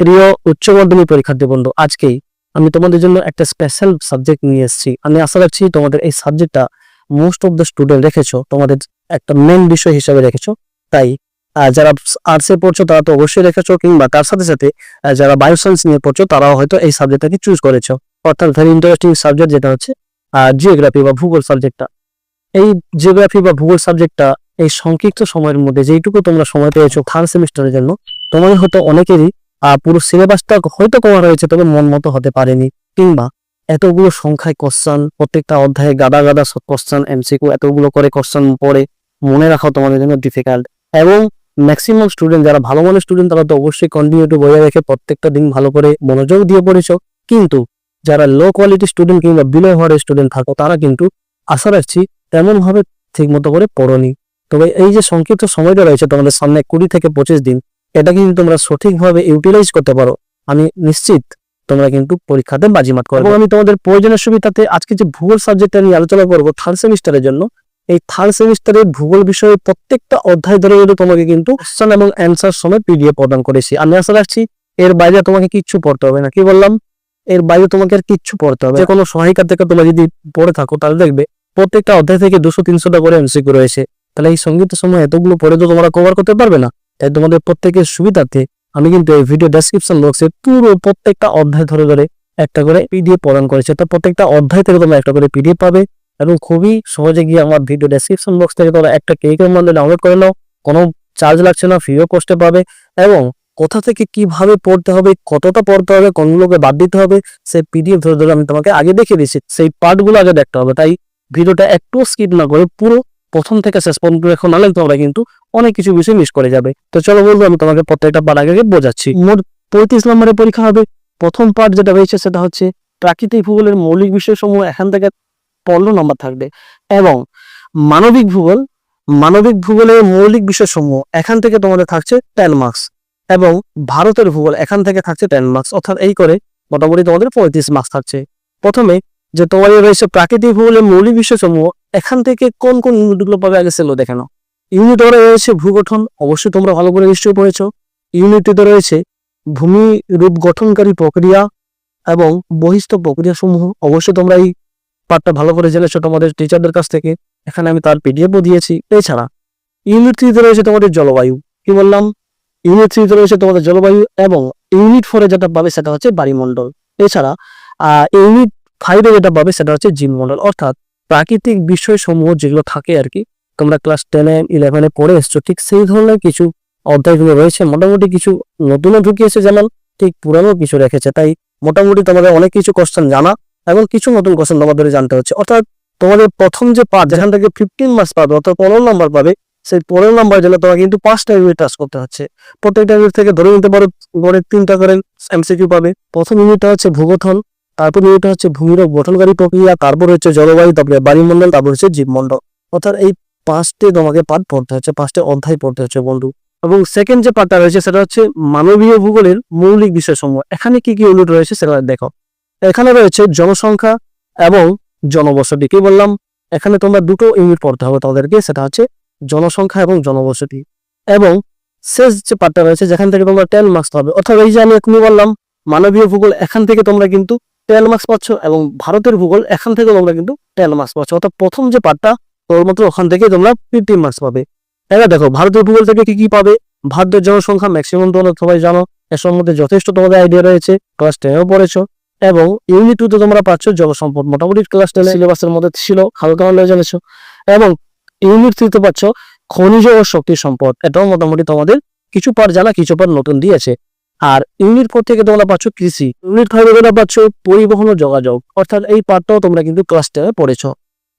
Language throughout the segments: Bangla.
প্রিয় উচ্চ মাধ্যমিক পরীক্ষার্থী বন্ধু, আজকেই আমি তোমাদের জন্য একটা স্পেশাল সাবজেক্ট নিয়ে এসেছি। আমি আশা রাখছি তোমাদের এই সাবজেক্টটা মোস্ট অফ দ্য স্টুডেন্ট রেখেছো, তোমাদের একটা মেন বিষয় হিসেবে রেখেছো। তাই যারা আর্টসে পড়ছো তারা তো অবশ্যই রেখেছো, কিংবা তার সাথে সাথে যারা বায়োসায়েন্স নিয়ে পড়ছো তারাও হয়তো এই সাবজেক্টটাকে চুজ করেছ। অর্থাৎ ভেরি ইন্টারেস্টিং সাবজেক্ট যেটা হচ্ছে জিওগ্রাফি বা ভূগোল সাবজেক্টটা এই জিওগ্রাফি বা ভূগোল সাবজেক্টটা এই সংক্ষিপ্ত সময়ের মধ্যে যেইটুকু তোমরা সময় পেয়েছ থার্ড সেমিস্টারের জন্য, তোমাদের হয়তো অনেকেরই পুরো সিলেবাসটা হয়তো কভার হয়েছে, তবে মন মতো হতে পারেনি। কিংবা এতগুলো সংখ্যায় কোশ্চান প্রত্যেকটা অধ্যায়ে গাদা গাদা কোশ্চান এমসিকিউ এতগুলো করে কোশ্চান পড়ে, মনে রাখাও তোমাদের জন্য ডিফিকাল্ট এবং ম্যাক্সিমাম স্টুডেন্ট যারা ভালো মানের স্টুডেন্ট তারা তো অবশ্যই কন্টিনিউ টু বজায় রেখে প্রত্যেকটা দিন ভালো করে মনোযোগ দিয়ে পড়েছো। কিন্তু যারা লো কোয়ালিটি স্টুডেন্ট কিংবা বিলো হওয়ার স্টুডেন্ট থাকো, তারা কিন্তু আশা রাখছি তেমন ভাবে ঠিক মতো করে পড়নি। তবে এই যে সংক্ষিপ্ত সময়টা রয়েছে তোমাদের সামনে কুড়ি থেকে পঁচিশ দিন এটা কিন্তু তোমরা সঠিকভাবে ইউটিলাইজ করতে পারো। আমি নিশ্চিত তোমরা কিন্তু পরীক্ষাতে বাজিমাত এবং আমি তোমাদের প্রয়োজনের সুবিধাতে আজকে যে ভূগোল সাবজেক্টটা নিয়ে আলোচনা করব থার্ড সেমিস্টারের জন্য, এই থার্ড সেমিস্টারের ভূগোল বিষয়ে প্রত্যেকটা অধ্যায় ধরে ধরে তোমাকে কিন্তু কোশ্চেন এবং অ্যান্সার সময় পিডিএফ প্রদান করেছি। আমি আশা রাখছি এর বাইরে তোমাকে কিচ্ছু পড়তে হবে না। কি বললাম? এর বাইরে তোমাকে আর কিচ্ছু পড়তে হবে যে কোনো সহায়িকা থেকে তোমরা যদি পড়ে থাকো, তাহলে দেখবে প্রত্যেকটা অধ্যায় থেকে দুশো, তিনশোটা করে এমসিকিউ রয়েছে। তাহলে এই সংগীত সময় এতগুলো পড়ে তো তোমরা কভার করতে পারবে না। তাই তোমাদের প্রত্যেকের সুবিধার্থে আমি কিন্তু এই ভিডিও ডেসক্রিপশন বক্সে পুরো প্রত্যেকটা অধ্যায় ধরে ধরে একটা করে পিডিএফ প্রদান করেছে। তো প্রত্যেকটা অধ্যায় থেকে তোমরা একটা করে পিডিএফ পাবে এবং খুবই সহজে গিয়ে আমার ভিডিও ডেসক্রিপশন বক্স থেকে তোমরা একটা কেকের মধ্যে ডাউনলোড করে নাও। কোনো চার্জ লাগছে না ফ্রিও কষ্টে পাবে এবং কোথা থেকে কীভাবে পড়তে হবে, কতটা পড়তে হবে, কোনগুলোকে বাদ দিতে হবে, সেই পিডিএফ ধরে ধরে আমি তোমাকে আগে দেখিয়ে দিচ্ছি সেই পার্টগুলো আগে দেখতে হবে। তাই ভিডিওটা একটু স্কিপ না করে পুরো প্রথম থেকে শেষ পর্যন্ত এখন নালে তোমরা কিন্তু অনেক কিছু বিষয় মিস করে যাবে। তো চলো বলব আমি তোমাকে প্রত্যেকটা আগে আগে বোঝাচ্ছি। মোট পঁয়ত্রিশ নম্বরের পরীক্ষা হবে। প্রথম পার্ট যেটা রয়েছে সেটা হচ্ছে প্রাকৃতিক ভূগোলের মৌলিক বিষয়সমূহ। এখান থেকে পনেরো নম্বর থাকবে। এবং মানবিক ভূগোল, মানবিক ভূগোলের মৌলিক বিষয়সমূহ। এখান থেকে তোমাদের থাকছে টেন মার্কস এবং ভারতের ভূগোল, এখান থেকে থাকছে টেন মার্কস অর্থাৎ এই করে মোটামুটি তোমাদের পঁয়ত্রিশ মার্কস থাকছে। প্রথমে যে তোমাদের রয়েছে প্রাকৃতিক ভূগোলের মৌলিক বিষয়সমূহ এখান থেকে কোন কোন ইউনিটগুলো পাবে আগে সেগুলো দেখে নাও। ইউনিট রয়েছে ভূগঠন, অবশ্যই তোমরা ভালো করে নিশ্চয়ই পড়েছো। ইউনিটিতে রয়েছে ভূমি রূপ গঠনকারী প্রক্রিয়া এবং বহিস্থ প্রক্রিয়া সমূহ অবশ্যই তোমরা এই পাঠটা ভালো করে জেনেছো তোমাদের টিচারদের কাছ থেকে। এখানে আমি তার পিডিএফও দিয়েছি। এছাড়া ইউনিট থ্রিতে রয়েছে তোমাদের জলবায়ু। কি বললাম? ইউনিট থ্রিতে রয়েছে তোমাদের জলবায়ু এবং ইউনিট ফোরে যেটা পাবে সেটা হচ্ছে বায়ুমণ্ডল এছাড়া ইউনিট ফাইভে যেটা পাবে সেটা হচ্ছে জীবমণ্ডল। অর্থাৎ প্রাকৃতিক বিষয় সমূহ যেগুলো থাকে আর কি, তোমরা ক্লাস টেনে ইলেভেনে পড়ে এসছো, ঠিক সেই ধরনের কিছু অধ্যায়গুলো রয়েছে। মোটামুটি কিছু নতুনও ঢুকিয়েছে যেমন ঠিক পুরানো কিছু রেখেছে। তাই মোটামুটি তোমাদের অনেক কিছু কোশ্চেন জানা এবং কিছু নতুন কোশ্চেন তোমাদের জানতে হচ্ছে। অর্থাৎ তোমাদের প্রথম যে পার্ট যেখান থেকে ফিফটিন মার্কস পাবে, অর্থাৎ পনেরো নাম্বার পাবে, সেই পনেরো নাম্বার জন্য তোমাকে কিন্তু পাঁচটা ইউনিট টাচ করতে হচ্ছে। প্রত্যেকটা ইউনিট থেকে ধরে নিতে পারো গড়ে তিনটা করে এমসিকিউ পাবে। প্রথম ইউনিটটা হচ্ছে ভূগঠন তারপর এটা হচ্ছে ভূমিরূপ, গঠনকারী প্রক্রিয়া, তারপর হচ্ছে জলবায়ু, তারপরে বায়ুমণ্ডল তারপর হচ্ছে জীবমণ্ডল। অর্থাৎ এই পাঁচটি তোমাকে পাঠ পড়তে হচ্ছে, পাঁচটি অধ্যায় পড়তে হচ্ছে বন্ধু। এবং সেকেন্ড যে পার্টটা রয়েছে সেটা হচ্ছে মানবীয় ভূগোলের মৌলিক বিষয়সমূহ। এখানে কি কি ইউনিট রয়েছে সেটা দেখো। এখানে রয়েছে জনসংখ্যা এবং জনবসতি। কি বললাম? এখানে তোমরা দুটো ইউনিট পড়তে হবে তোমাদেরকে, সেটা হচ্ছে জনসংখ্যা এবং জনবসতি। এবং শেষ যে পার্টটা রয়েছে, যেখান থেকে তোমরা টেন মার্কস পাবে। অর্থাৎ এই যে আমি এখনই বললাম, মানবীয় ভূগোল, এখান থেকে তোমরা কিন্তু টেন মার্কস পাচ্ছ এবং ভারতের ভূগোল এখান থেকে তোমরা কিন্তু টেন মার্কস পাচ্ছ। অর্থাৎ প্রথম যে পার্টটা কেবলমাত্র ওখান থেকে তোমরা ফিফটিন মার্কস পাবে। এবার দেখো ভারতের ভূগোল থেকে কি কি পাবে? ভারতের জনসংখ্যা ম্যাক্সিমাম তোমরা সবাই জানো এর সম্বন্ধে যথেষ্ট তোমাদের আইডিয়া রয়েছে ক্লাস টেনেও পড়েছো। এবং ইউনিট টুতে তোমরা পাচ্ছ জলসম্পদ মোটামুটি ক্লাস টেনে সিলেবাসের মধ্যে ছিল হালকা হলেও জেনেছো। এবং ইউনিট থ্রিতে পাচ্ছ খনিজ ও শক্তি সম্পদ এটাও মোটামুটি তোমাদের কিছু পার জানা কিছু পার নতুন দিয়েছে। আর ইউনিট ফোর থেকে তোমরা পাচ্ছ কৃষি। ইউনিট ফাইভে তোমরা পাচ্ছ পরিবহন ও যোগাযোগ। অর্থাৎ এই পার্টটাও তোমরা কিন্তু ক্লাস টেনে পড়েছো।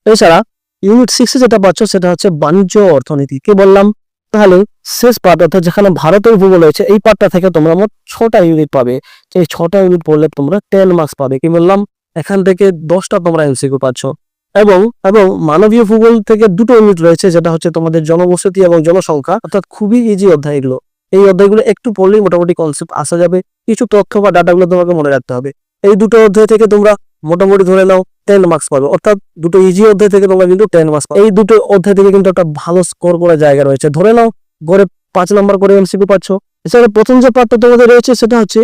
এছাড়া ইউনিট সিক্সে যেটা পাচ্ছ সেটা হচ্ছে বাণিজ্য অর্থনীতি। কি বললাম? তাহলে শেষ পার্ট অর্থাৎ যেখানে ভারতের ভূগোল রয়েছে, এই পার্টটা থেকে তোমরা মোট ছটা ইউনিট পাবে। এই ছটা ইউনিট পড়লে তোমরা টেন মার্কস পাবে। কি বললাম? এখান থেকে দশটা তোমরা এমসিকিউ পাচ্ছ। এবং এবং মানবীয় ভূগোল থেকে দুটো ইউনিট রয়েছে, যেটা হচ্ছে তোমাদের জনবসতি এবং জনসংখ্যা। অর্থাৎ খুবই ইজি অধ্যায় এগুলো। এই অধ্যায়গুলো একটু পড়লেই মোটামুটি কনসেপ্ট আসা যাবে। কিছু তথ্য বা ডাটাগুলো তোমাকে মনে রাখতে হবে। এই দুটো অধ্যায় থেকে তোমরা মোটামুটি ধরে নাও টেন মার্কস পাবে। অর্থাৎ দুটো ইজি অধ্যায় থেকে তোমরা কিন্তু টেন মার্কস এই দুটো অধ্যায় থেকে কিন্তু একটা ভালো স্কোর করার জায়গা রয়েছে। ধরে নাও, গড়ে পাঁচ নাম্বার করে এমসিকিউ পাচ্ছ। এছাড়া প্রথম যে পার্টটা তোমাদের রয়েছে সেটা হচ্ছে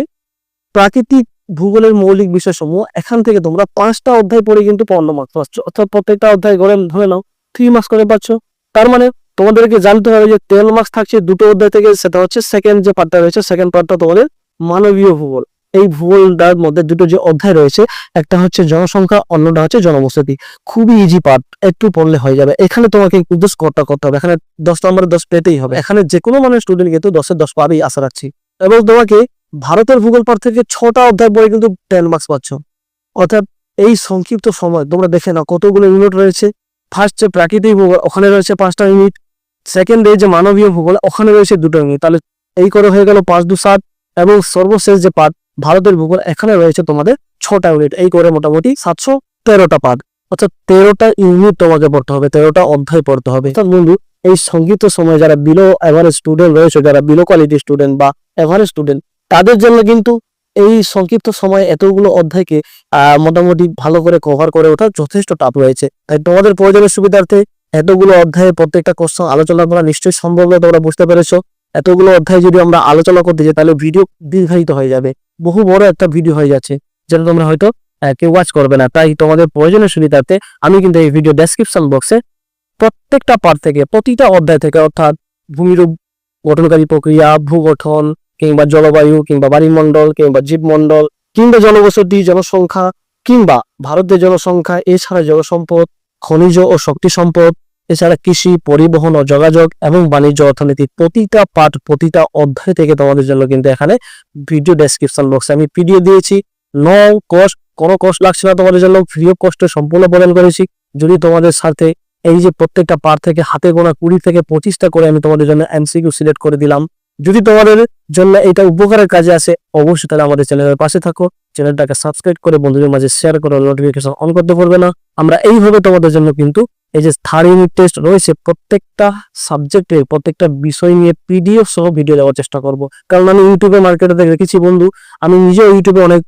প্রাকৃতিক ভূগোলের মৌলিক বিষয়সমূহ। এখান থেকে তোমরা পাঁচটা অধ্যায় পড়ে কিন্তু পনেরো মার্কস পাচ্ছ। অর্থাৎ প্রত্যেকটা অধ্যায় করে ধরে নাও থ্রি মার্কস করে পাচ্ছ। তার মানে তোমাদেরকে জানতে হবে যে তেল মার্কস থাকছে দুটো অধ্যায় থেকে, সেটা হচ্ছে সেকেন্ড যে পার্টটা রয়েছে সেকেন্ড পার্টটা তোমাদের মানবীয় ভূগোল। এই ভূগোলটার মধ্যে দুটো যে অধ্যায় রয়েছে, একটা হচ্ছে জনসংখ্যা, অন্যটা হচ্ছে জনবসতি। খুবই ইজি পার্ট একটু পড়লে হয়ে যাবে। এখানে তোমাকে কিন্তু স্কোরটা করতে হবে। এখানে দশ নম্বরে দশ পেতেই হবে। এখানে যে কোনো মানের স্টুডেন্ট কিন্তু দশের দশ পাবেই, আশা রাখছি। এবং তোমাকে ভারতের ভূগোল পাঠ থেকে ছটা অধ্যায় পড়ে কিন্তু টেন মার্কস পাচ্ছ। অর্থাৎ এই সংক্ষিপ্ত সময়, তোমরা দেখে নাও কতগুলো ইউনিট রয়েছে। ফার্স্ট যে প্রাকৃতিক ভূগোল, ওখানে রয়েছে পাঁচটা ইউনিট সেকেন্ড ডে যে মানবীয় ভূগোল, ওখানে রয়েছে দুটো ইউনিট তাহলে এই করে হয়ে গেল পাঁচ দু সাত এবং সর্বশেষ যে পার্ট ভারতের ভূগোল, এখানে রয়েছে তোমাদের ছটা ইউনিট এই করে মোটামুটি সাতশো তেরোটা পার্ট অর্থাৎ তেরোটা ইউনিট তোমাকে পড়তে হবে, তেরোটা অধ্যায় পড়তে হবে। অর্থাৎ বন্ধু, এই সংগীত সময় যারা বিলো এভারেজ স্টুডেন্ট রয়েছে, যারা বিলো কোয়ালিটি স্টুডেন্ট বা এভারেজ স্টুডেন্ট তাদের জন্য কিন্তু এই সংক্ষিপ্ত সময়ে এতগুলো অধ্যায়কে মোটামুটি ভালো করে কভার করে ওঠা যথেষ্ট টাফ রয়েছে। তাই তোমাদের প্রয়োজনের সুবিধার্থে এতগুলো অধ্যায়ে প্রত্যেকটা কোশ্চেন আলোচনা করা নিশ্চয়ই সম্ভব নয়, তোমরা বুঝতে পেরেছ। এতগুলো অধ্যায় যদি আমরা আলোচনা করতে যাই, তাহলে ভিডিও দীর্ঘায়িত হয়ে যাবে। বহু বড় একটা ভিডিও হয়ে যাচ্ছে, যেটা তোমরা হয়তো কেউ ওয়াচ করবে না। তাই তোমাদের প্রয়োজনের সুবিধার্থে আমি কিন্তু এই ভিডিও ডেসক্রিপশন বক্সে প্রত্যেকটা পার্ট থেকে, প্রতিটা অধ্যায় থেকে, অর্থাৎ ভূমিরূপ গঠনকারী প্রক্রিয়া, ভূগঠন, কিংবা জলবায়ু, কিংবা বায়ুমণ্ডল কিংবা জীবমণ্ডল, কিংবা জনবসতি, জনসংখ্যা, কিংবা ভারতের জনসংখ্যা, এছাড়া জলসম্পদ খনিজ ও শক্তি সম্পদ, এছাড়া কৃষি, পরিবহন ও যোগাযোগ এবং বাণিজ্য অর্থনীতি প্রতিটা পার্ট প্রতিটা অধ্যায় থেকে তোমাদের জন্য কিন্তু এখানে ভিডিও ডেসক্রিপশন বক্সে আমি পিডিএফ দিয়েছি। নো কস্ট কোনো কষ্ট লাগছে না তোমাদের জন্য ফ্রি অফ কস্টে সম্পূর্ণ প্রদান করেছি। যদি তোমাদের সাথে এই যে প্রত্যেকটা পার্ট থেকে হাতে গোনা কুড়ি থেকে পঁচিশটা করে আমি তোমাদের জন্য এমসিকিউ সিলেক্ট করে দিলাম। যদি তোমাদের জন্য এটা উপকারের কাজে আসে, অবশ্যই তাহলে আমাদের চ্যানেলের পাশে থাকো। চ্যানেলটাকে সাবস্ক্রাইব করে বন্ধুদের মাঝে শেয়ার করে নোটিফিকেশন অন করতে পারবে না। আমরা এইভাবে তোমাদের জন্য কিন্তু এই যে থার্ড ইউনিট টেস্ট রয়েছে, প্রত্যেকটা সাবজেক্টে প্রত্যেকটা বিষয় নিয়ে পিডিএফ সহ ভিডিও দেওয়ার চেষ্টা করব। কারণ আমি ইউটিউবে মার্কেটে দেখেছি বন্ধু, আমি নিজেও ইউটিউবে অনেক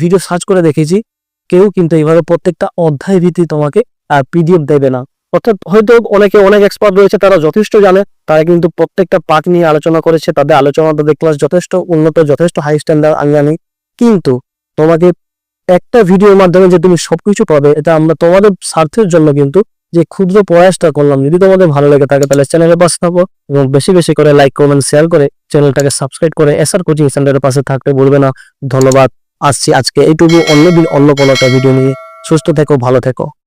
ভিডিও সার্চ করে দেখেছি। কেউ কিন্তু এইভাবে প্রত্যেকটা অধ্যায় ভিত্তি তোমাকে পিডিএফ দেবে না। অর্থাৎ হয়তো অনেকে অনেক এক্সপার্ট রয়েছে, তারা যথেষ্ট জানে, তারা কিন্তু প্রত্যেকটা পার্ট নিয়ে আলোচনা করেছে, তাদের আলোচনা তাদের ক্লাস যথেষ্ট উন্নত, যথেষ্ট হাই স্ট্যান্ডার্ড আমি জানি। কিন্তু তোমাকে একটা ভিডিওর মাধ্যমে যে তুমি সবকিছু পাবে, এটা আমরা তোমাদের স্বার্থের জন্য কিন্তু যে ক্ষুদ্র প্রয়াসটা করলাম, যদি তোমাদের ভালো লাগে থাকে, তাহলে চ্যানেলের পাশে থাকো এবং বেশি বেশি করে লাইক কমেন্ট শেয়ার করে চ্যানেলটাকে সাবস্ক্রাইব করে এসআর কোচিং সেন্টারের পাশে থাকতে বলবে না। ধন্যবাদ। আসছি আজকে এইটুকু। অন্যদিন অন্য কোনো একটা ভিডিও নিয়ে। সুস্থ থেকো, ভালো থেকো।